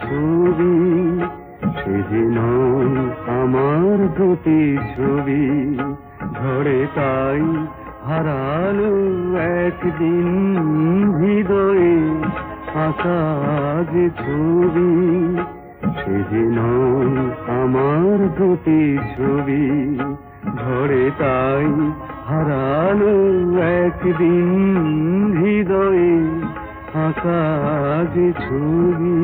ছবি সে যে নয় আমার প্রতি ছবি ঝড়ে তাই হারালো একদিন হৃদয়ে ছবি সে যে নয় আমার প্রতি ছবি ঝড়ে তাই হারালো একদিন আকাশ ছবি।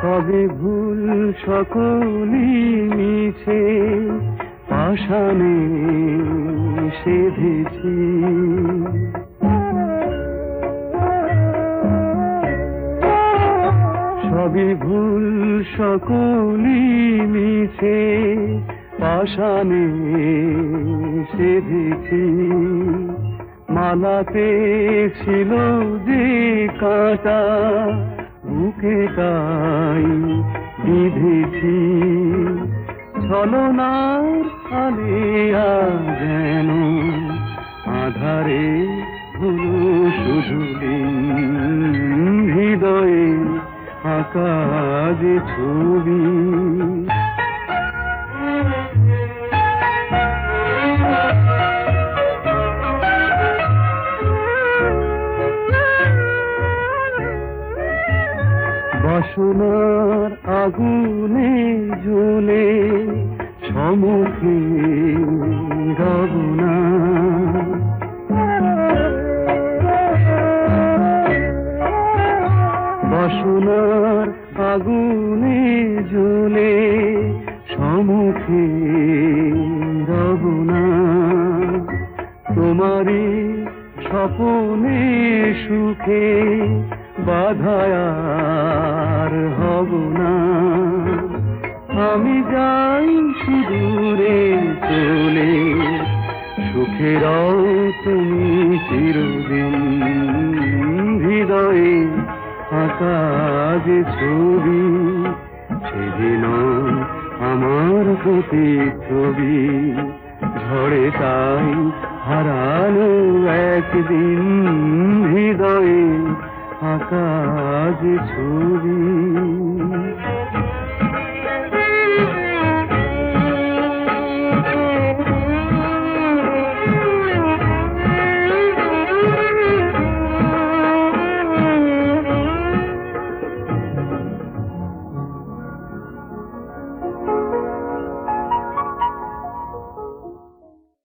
সবে ভুল সকলি মিছে পাশানে সেধেছি। সবই ভুল সকলি মিছে পাশানে সেধেছি। মালাতে ছিল যে কাঁটা, বুকে তাই বিধেছি। ছলনার আলিয়া যেন আধারে শুধু দিন আকাশ ছবি। বাসনার আগুনে জ্বলে সমুখে বাসনার আগুনে জ্বলে সমুখে রবনা। তোমারই স্বপনে সুখে বাধায়ার হব না। আমি যাই সুদূরে চলে সুখেরাও তুমি চিরদিন হৃদয়ে। আকাশ ছবি সেদিন আমার প্রতি ছবি। ঝড়ে তাই হারালো একদিন হৃদয়ে আকাশ ছবি।